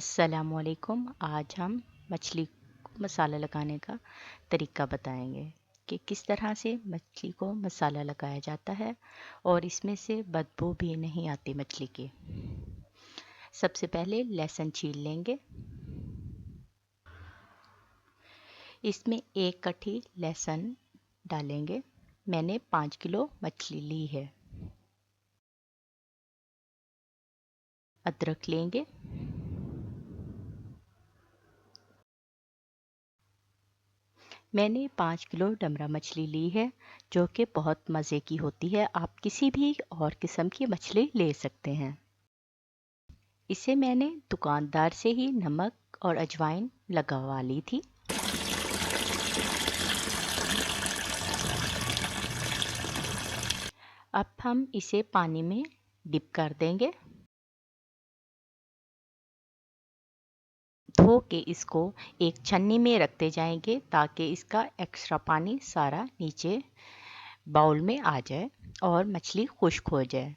असलकुम आज हम मछली को मसाला लगाने का तरीका बताएँगे कि किस तरह से मछली को मसाला लगाया जाता है और इसमें से बदबू भी नहीं आती मछली की। सबसे पहले लहसुन छील लेंगे। इसमें एक कट्ठी लहसुन डालेंगे। मैंने पाँच किलो मछली ली है। अदरक लेंगे। मैंने पाँच किलो डमरा मछली ली है, जो कि बहुत मज़े की होती है। आप किसी भी और किस्म की मछली ले सकते हैं। इसे मैंने दुकानदार से ही नमक और अजवाइन लगवा ली थी। अब हम इसे पानी में डिप कर देंगे। धो के इसको एक छन्नी में रखते जाएँगे ताकि इसका एक्स्ट्रा पानी सारा नीचे बाउल में आ जाए और मछली खुश्क हो जाए।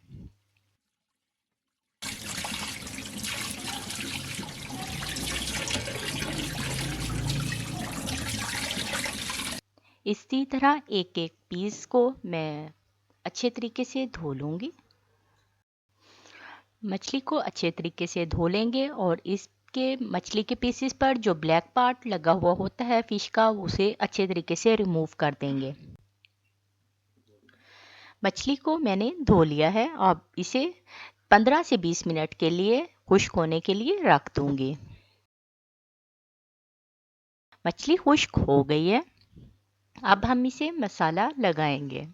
इसी तरह एक एक पीस को मैं अच्छे तरीके से धो लूँगी। मछली को अच्छे तरीके से धो लेंगे और इस के मछली के पीसेस पर जो ब्लैक पार्ट लगा हुआ होता है फ़िश का, उसे अच्छे तरीके से रिमूव कर देंगे। मछली को मैंने धो लिया है। अब इसे 15 से 20 मिनट के लिए खुश्क होने के लिए रख दूँगी। मछली खुश्क हो गई है। अब हम इसे मसाला लगाएँगे।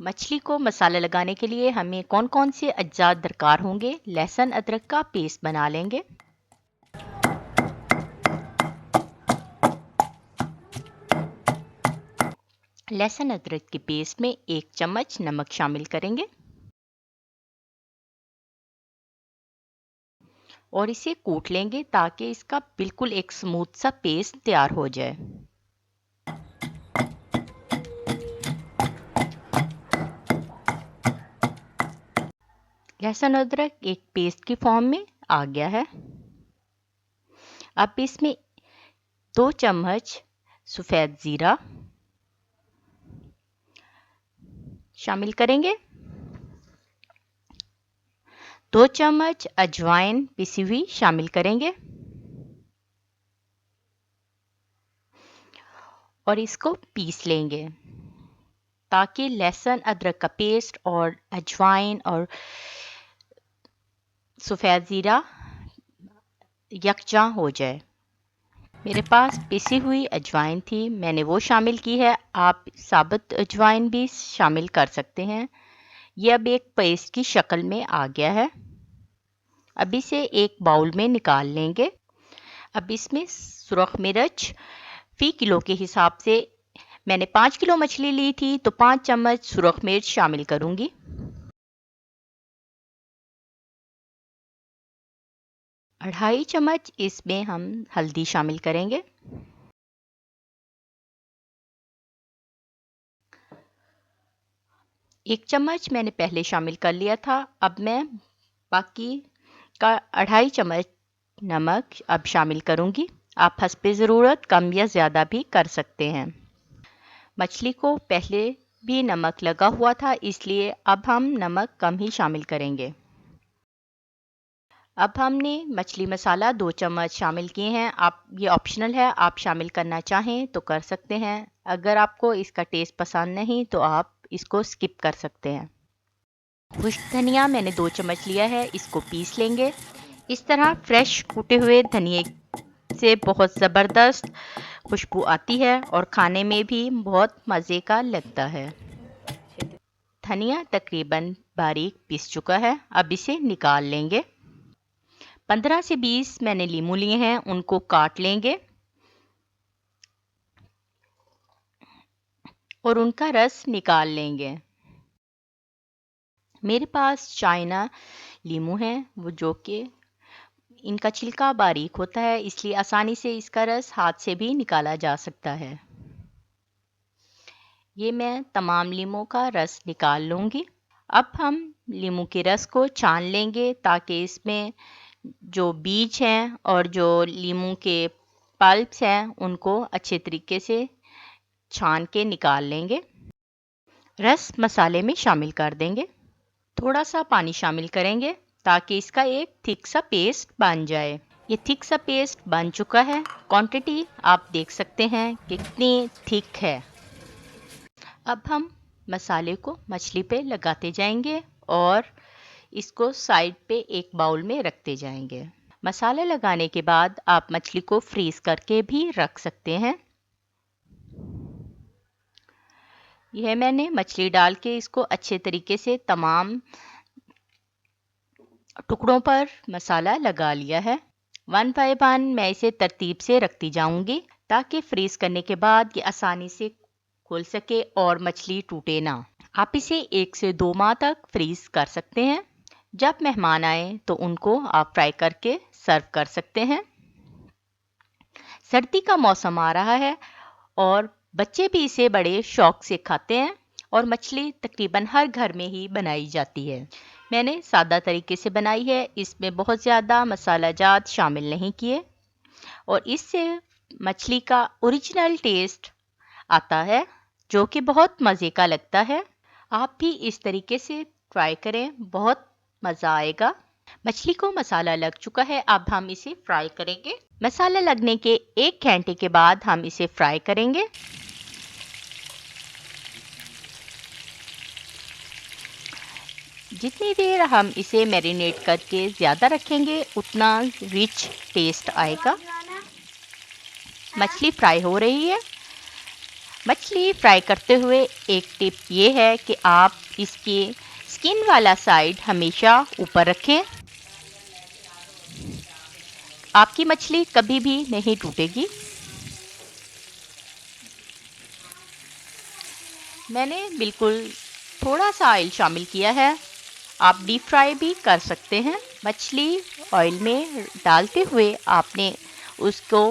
मछली को मसाला लगाने के लिए हमें कौन कौन से अज्जा दरकार होंगे? लहसुन, अदरक का पेस्ट बना लेंगे। लहसुन, अदरक के पेस्ट में एक चम्मच नमक शामिल करेंगे। और इसे कूट लेंगे ताकि इसका बिल्कुल एक स्मूथ सा पेस्ट तैयार हो जाए। लहसुन अदरक एक पेस्ट की फॉर्म में आ गया है। अब इसमें दो चम्मच सफ़ेद ज़ीरा शामिल करेंगे। दो चम्मच अजवाइन पिसी हुई शामिल करेंगे। और इसको पीस लेंगे ताकि लहसुन, अदरक का पेस्ट और अजवाइन और सफ़ेद ज़ीरा यकजा हो जाए। मेरे पास पिसी हुई अजवाइन थी, मैंने वो शामिल की है। आप साबुत अजवाइन भी शामिल कर सकते हैं। यह अब एक पेस्ट की शक्ल में आ गया है। अब इसे एक बाउल में निकाल लेंगे। अब इसमें सुरख मिर्च, फ़ी किलो के हिसाब से, मैंने पाँच किलो मछली ली थी तो पाँच चम्मच सुरख मिर्च शामिल करूँगी। अढ़ाई चम्मच इसमें हम हल्दी शामिल करेंगे। एक चम्मच मैंने पहले शामिल कर लिया था, अब मैं बाकी का अढ़ाई चम्मच नमक अब शामिल करूँगी। आप हंसपे ज़रूरत कम या ज़्यादा भी कर सकते हैं। मछली को पहले भी नमक लगा हुआ था, इसलिए अब हम नमक कम ही शामिल करेंगे। अब हमने मछली मसाला दो चम्मच शामिल किए हैं। आप, ये ऑप्शनल है, आप शामिल करना चाहें तो कर सकते हैं। अगर आपको इसका टेस्ट पसंद नहीं तो आप इसको स्किप कर सकते हैं। खुश धनिया मैंने दो चम्मच लिया है, इसको पीस लेंगे। इस तरह फ्रेश कूटे हुए धनिए से बहुत ज़बरदस्त खुशबू आती है और खाने में भी बहुत मज़े का लगता है। धनिया तकरीबन बारीक पीस चुका है, अब इसे निकाल लेंगे। पंद्रह से बीस मैंने लीमू लिए हैं, उनको काट लेंगे। और उनका रस निकाल लेंगे। मेरे पास चाइना लीमू है, वो जो कि इनका छिलका बारीक होता है, इसलिए आसानी से इसका रस हाथ से भी निकाला जा सकता है। ये मैं तमाम लीमों का रस निकाल लूँगी। अब हम लीमू के रस को छान लेंगे, ताकि इसमें जो बीज हैं और जो लीमू के पल्प्स हैं, उनको अच्छे तरीके से छान के निकाल लेंगे। रस मसाले में शामिल कर देंगे। थोड़ा सा पानी शामिल करेंगे ताकि इसका एक थिक सा पेस्ट बन जाए। ये थिक सा पेस्ट बन चुका है। क्वांटिटी आप देख सकते हैं कितनी थिक है। अब हम मसाले को मछली पे लगाते जाएँगे और इसको साइड पे एक बाउल में रखते जाएँगे। मसाले लगाने के बाद आप मछली को फ्रीज करके भी रख सकते हैं। यह मैंने मछली डाल के इसको अच्छे तरीके से तमाम टुकड़ों पर मसाला लगा लिया है। वन बाय वन मैं इसे तरतीब से रखती जाऊँगी ताकि फ्रीज करने के बाद ये आसानी से खुल सके और मछली टूटे ना। आप इसे एक से दो माह तक फ्रीज कर सकते हैं। जब मेहमान आए तो उनको आप फ्राई करके सर्व कर सकते हैं। सर्दी का मौसम आ रहा है और बच्चे भी इसे बड़े शौक से खाते हैं और मछली तकरीबन हर घर में ही बनाई जाती है। मैंने सादा तरीके से बनाई है, इसमें बहुत ज़्यादा मसाला जात शामिल नहीं किए और इससे मछली का ओरिजिनल टेस्ट आता है, जो कि बहुत मज़े का लगता है। आप भी इस तरीके से ट्राई करें, बहुत मज़ा आएगा। मछली को मसाला लग चुका है, अब हम इसे फ्राई करेंगे। मसाला लगने के एक घंटे के बाद हम इसे फ्राई करेंगे। जितनी देर हम इसे मैरिनेट करके ज़्यादा रखेंगे, उतना रिच टेस्ट आएगा। मछली फ्राई हो रही है। मछली फ्राई करते हुए एक टिप ये है कि आप इसके स्किन वाला साइड हमेशा ऊपर रखें। आपकी मछली कभी भी नहीं टूटेगी। मैंने बिल्कुल थोड़ा सा ऑयल शामिल किया है। आप डीप फ्राई भी कर सकते हैं। मछली ऑयल में डालते हुए आपने उसको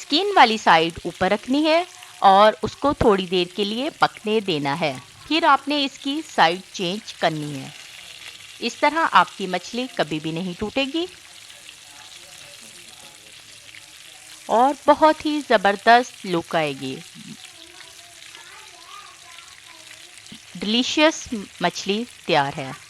स्किन वाली साइड ऊपर रखनी है और उसको थोड़ी देर के लिए पकने देना है। फिर आपने इसकी साइड चेंज करनी है। इस तरह आपकी मछली कभी भी नहीं टूटेगी। और बहुत ही ज़बरदस्त लुक आएगी। डिलीशियस मछली तैयार है।